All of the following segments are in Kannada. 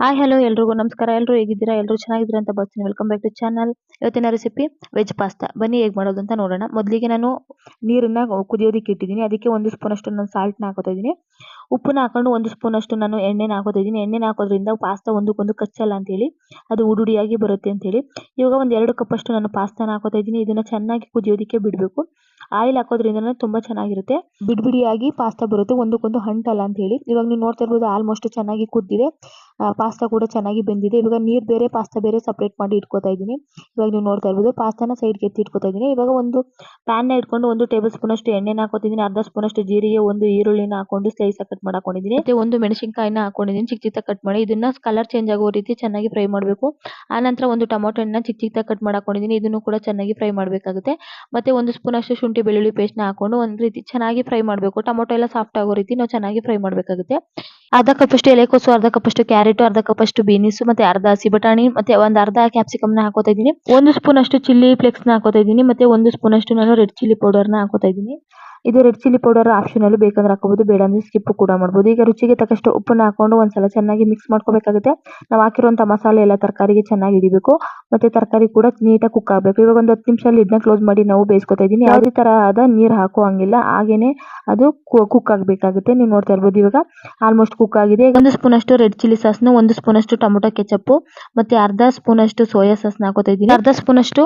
ಹಾಯ್ ಹಲೋ ಎಲ್ರಿಗೂ ನಮಸ್ಕಾರ. ಎಲ್ಲರೂ ಹೇಗಿದ್ದೀರಾ? ಎಲ್ಲರೂ ಚೆನ್ನಾಗಿದ್ದೀರಾ ಅಂತ ಬರ್ತೀನಿ. ವೆಲ್ಕಮ್ ಬ್ಯಾಕ್ ಟು ಚಾನಲ್ ಇವತ್ತಿನ ರೆಸಿಪಿ ವೆಜ್ ಪಾಸ್ತಾ ಬನ್ನಿ ಹೇಗೆ ಮಾಡೋದು ಅಂತ ನೋಡೋಣ. ಮೊದಲಿಗೆ ನಾನು ನೀರನ್ನ ಕುದಿಯೋದಕ್ಕೆ ಇಟ್ಟಿದ್ದೀನಿ. ಅದಕ್ಕೆ ಒಂದು ಸ್ಪೂನ್ ಅಷ್ಟು ನಾನು ಸಾಲ್ಟ್ನ ಹಾಕೋತಾ ಇದ್ದೀನಿ. ಉಪ್ಪನ್ನ ಹಾಕೊಂಡು ಒಂದು ಸ್ಪೂನ್ ಅಷ್ಟು ನಾನು ಎಣ್ಣೆನ ಹಾಕೋತಿದ್ದೀನಿ. ಎಣ್ಣೆನ ಹಾಕೋದ್ರಿಂದ ಪಾಸ್ತಾ ಒಂದಕ್ಕೊಂದು ಕಚ್ಚಲ್ಲ ಅಂತೇಳಿ, ಅದು ಉಡುಡಿಯಾಗಿ ಬರುತ್ತೆ ಅಂತೇಳಿ. ಇವಾಗ ಒಂದು ಎರಡು ಕಪ್ ಅಷ್ಟು ನಾನು ಪಾಸ್ತಾನ ಹಾಕೋತಾ ಇದ್ದೀನಿ. ಇದನ್ನ ಚೆನ್ನಾಗಿ ಕುದಿಯೋದಕ್ಕೆ ಬಿಡಬೇಕು. ಆಯಿಲ್ ಹಾಕೋದ್ರಿಂದ ತುಂಬಾ ಚೆನ್ನಾಗಿರುತ್ತೆ. ಬಿಡಿಬಿಡಿಯಾಗಿ ಪಾಸ್ತಾ ಬರುತ್ತೆ. ಒಂದಕ್ಕೊಂದು ಹಂಟಲ್ಲ ಅಂತ ಹೇಳಿ ಇವಾಗ ನೀವು ನೋಡ್ತಾ ಇರ್ಬೋದು ಆಲ್ಮೋಸ್ಟ್ ಚೆನ್ನಾಗಿ ಕುದ್ದಿದೆ. ಪಾಸ್ತಾ ಕೂಡ ಚೆನ್ನಾಗಿ ಬೆಂದಿದೆ. ಇವಾಗ ನೀರು ಬೇರೆ ಪಾಸ್ತಾ ಬೇರೆ ಸಪ್ರೇಟ್ ಮಾಡಿ ಇಟ್ಕೋತಾ ಇದ್ದೀನಿ. ಇವಾಗ ನೀವು ನೋಡ್ತಾ ಇರ್ಬೋದು ಪಾಸ್ತಾನ ಸೈಡ್ಗೆ ಎತ್ತಿ ಇಟ್ಕೋತಾ ಇದ್ದೀನಿ. ಇವಾಗ ಒಂದು ಪ್ಯಾನ್ನ ಇಟ್ಕೊಂಡು ಒಂದು ಟೇಬಲ್ ಸ್ಪೂನ್ ಅಷ್ಟು ಎಣ್ಣೆನ ಹಾಕೋತಿದ್ದೀನಿ. ಅರ್ಧ ಸ್ಪೂನ್ ಅಷ್ಟು ಜೀರಿಗೆ, ಒಂದು ಈರುಳ್ಳಿನ ಹಾಕೊಂಡು ಸ್ಲೈಸ್ ಕಟ್ ಮಾಡ್ಕೊಂಡಿದ್ದೀನಿ ಮತ್ತೆ ಒಂದು ಮೆಣಸಿನಕಾಯಿನ ಹಾಕೊಂಡಿದ್ದೀನಿ ಚಿಕ್ಕ ಚಿಕ್ಕ ಕಟ್ ಮಾಡಿ ಇದನ್ನ ಕಲರ್ ಚೇಂಜ್ ಆಗೋ ರೀತಿ ಚೆನ್ನಾಗಿ ಫ್ರೈ ಮಾಡಬೇಕು. ಆನಂತರ ಒಂದು ಟೊಮೊಟೊ ಹಣ್ಣನ್ನ ಚಿಕ್ಕ ಚಿಕ್ಕ ಕಟ್ ಮಾಡ್ಕೊಂಡಿದ್ದೀನಿ ಇದನ್ನು ಕೂಡ ಚೆನ್ನಾಗಿ ಫ್ರೈ ಮಾಡಬೇಕಾಗುತ್ತೆ. ಮತ್ತೆ ಒಂದು ಸ್ಪೂನ್ ಅಷ್ಟು ಶುಂಠಿ ಬೆಳ್ಳುಳ್ಳಿ ಪೇಸ್ಟ್ನ ಹಾಕೊಂಡು ಒಂದು ರೀತಿ ಚೆನ್ನಾಗಿ ಫ್ರೈ ಮಾಡಬೇಕು. ಟೊಮೊಟೊ ಎಲ್ಲ ಸಾಫ್ಟ್ ಆಗೋ ರೀತಿ ನಾವು ಚೆನ್ನಾಗಿ ಫ್ರೈ ಮಾಡಬೇಕಾಗುತ್ತೆ. ಅರ್ಧ ಕಪ್ಪಷ್ಟು ಎಲೆಕೋಸು ಅರ್ಧ ಕಪ್ಪಷ್ಟು ಕ್ಯಾರೆಟ್ ಅರ್ಧ ಕಪ್ಪಷ್ಟು ಬೀನ್ಸ್ ಮತ್ತೆ ಅರ್ಧ ಹಸಿ ಬಟಾಣಿ, ಮತ್ತೆ ಒಂದು ಅರ್ಧ ಕ್ಯಾಪ್ಸಿಕಮ್ನ ಹಾಕೋತಾ ಇದ್ದೀನಿ. ಒಂದು ಸ್ಪೂನ್ ಅಷ್ಟು ಚಿಲ್ಲಿ ಫ್ಲೇಕ್ಸ್ನ ಹಾಕೋತಾ ಇದ್ದೀನಿ. ಮತ್ತೆ ಒಂದು ಸ್ಪೂನ್ ಅಷ್ಟು ನಾನು ರೆಡ್ ಚಿಲ್ಲಿ ಪೌಡರ್ನ ಹಾಕೋತಾ ಇದ್ದೀನಿ. ಇದು ರೆಡ್ ಚಿಲ್ಲಿ ಪೌಡರ್ ಆಪ್ಷನಲ್ ಬೇಕಂದ್ರೆ ಹಾಕೋಬಹುದು ಬೇಡ ಅಂದ್ರೆ ಸ್ಕಿಪ್ ಕೂಡ ಮಾಡಬಹುದು ಈಗ ರುಚಿಗೆ ತಕ್ಕಷ್ಟು ಉಪ್ಪನ್ನ ಹಾಕೊಂಡು ಒಂದ್ಸಲ ಚೆನ್ನಾಗಿ ಮಿಕ್ಸ್ ಮಾಡ್ಕೋಬೇಕಾಗುತ್ತೆ. ನಾವು ಹಾಕಿರುವಂತ ಮಸಾಲೆ ಎಲ್ಲ ತರಕಾರಿಗೆ ಚೆನ್ನಾಗಿ ಹಿಡಿಬೇಕು. ಮತ್ತೆ ತರಕಾರಿ ಕೂಡ ನೀಟಾಗಿ ಕುಕ್ ಆಗಬೇಕು. ಇವಾಗ ಒಂದು ಹತ್ತು ನಿಮಿಷ ಇದನ್ನ ಕ್ಲೋಸ್ ಮಾಡಿ ನಾವು ಬೇಯಿಸ್ಕೊತಾ ಇದ್ದೀನಿ. ಯಾವುದೇ ತರಹದ ನೀರು ಹಾಕೋ ಹಂಗಿಲ್ಲ. ಹಾಗೇನೆ ಅದು ಕುಕ್ ಆಗಬೇಕಾಗುತ್ತೆ. ನೀವು ನೋಡ್ತಾ ಇರ್ಬೋದು ಇವಾಗ. ಆಲ್ಮೋಸ್ಟ್ ಕುಕ್ ಆಗಿದೆ. ಒಂದು ಸ್ಪೂನ್ ಅಷ್ಟು ರೆಡ್ ಚಿಲ್ಲಿ ಸಾಸ್ನ ಒಂದು ಸ್ಪೂನ್ ಅಷ್ಟು ಟೊಮೊಟೊ ಕೆಚಪ್ ಮತ್ತೆ ಅರ್ಧ ಸ್ಪೂನ್ ಅಷ್ಟು ಸೋಯಾ ಸಾಸ್ನ ಹಾಕೋತಾ ಇದ್ದೀನಿ. ಅರ್ಧ ಸ್ಪೂನ್ ಅಷ್ಟು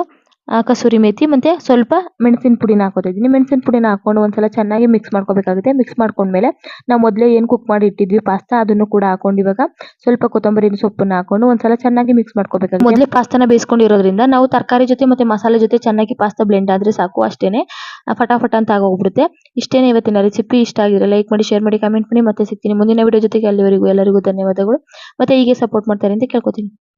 ಕಸೂರಿ ಮೇಥಿ ಮತ್ತೆ ಸ್ವಲ್ಪ ಮೆಣಸಿನ ಪುಡಿನ ಹಾಕೋತಾ ಇದ್ದೀನಿ ಮೆಣಸಿನ ಪುಡಿನ ಹಾಕೊಂಡು ಒಂದ್ಸಲ ಚೆನ್ನಾಗಿ ಮಿಕ್ಸ್ ಮಾಡ್ಕೋಬೇಕಾಗುತ್ತೆ. ಮಿಕ್ಸ್ ಮಾಡ್ಕೊಂಡ್ಮೇಲೆ ನಾವು ಮೊದಲೇ ಏನು ಕುಕ್ ಮಾಡಿ ಇಟ್ಟಿದ್ವಿ ಪಾಸ್ತಾ ಅದನ್ನು ಕೂಡ ಹಾಕೊಂಡು ಇವಾಗ ಸ್ವಲ್ಪ ಕೊತ್ತಂಬರಿ ಸೊಪ್ಪನ್ನ ಹಾಕೊಂಡು ಒಂದ್ಸಲ ಚೆನ್ನಾಗಿ ಮಿಕ್ಸ್ ಮಾಡ್ಕೋಬೇಕಾಗುತ್ತೆ. ಮೊದಲೇ ಪಾಸ್ತಾನ ಬೇಯಿಸ್ಕೊಂಡಿರೋದ್ರಿಂದ ನಾವು ತರಕಾರಿ ಜೊತೆ ಮತ್ತೆ ಮಸಾಲೆ ಜೊತೆ ಚೆನ್ನಾಗಿ ಪಾಸ್ತಾ ಬ್ಲೆಂಡ್ ಆದ್ರೆ ಸಾಕು. ಅಷ್ಟೇನೆ ಫಟಾಫಟ ಅಂತ ಆಗೋಗ್ಬಿಡುತ್ತೆ. ಇಷ್ಟೇನೆ ಇವತ್ತಿನ ರೆಸಿಪಿ ಇಷ್ಟ ಆಗಿದ್ರೆ ಲೈಕ್ ಮಾಡಿ ಶೇರ್ ಮಾಡಿ ಕಮೆಂಟ್ ಮಾಡಿ. ಮತ್ತೆ ಸಿಗ್ತೀನಿ ಮುಂದಿನ ವಿಡಿಯೋ ಜೊತೆಗೆ. ಅಲ್ಲಿವರೆಗೂ ಎಲ್ಲರಿಗೂ ಧನ್ಯವಾದಗಳು. ಮತ್ತೆ ಹೀಗೆ ಸಪೋರ್ಟ್ ಮಾಡ್ತಾರೆ ಅಂತ ಕೇಳ್ಕೊತೀನಿ.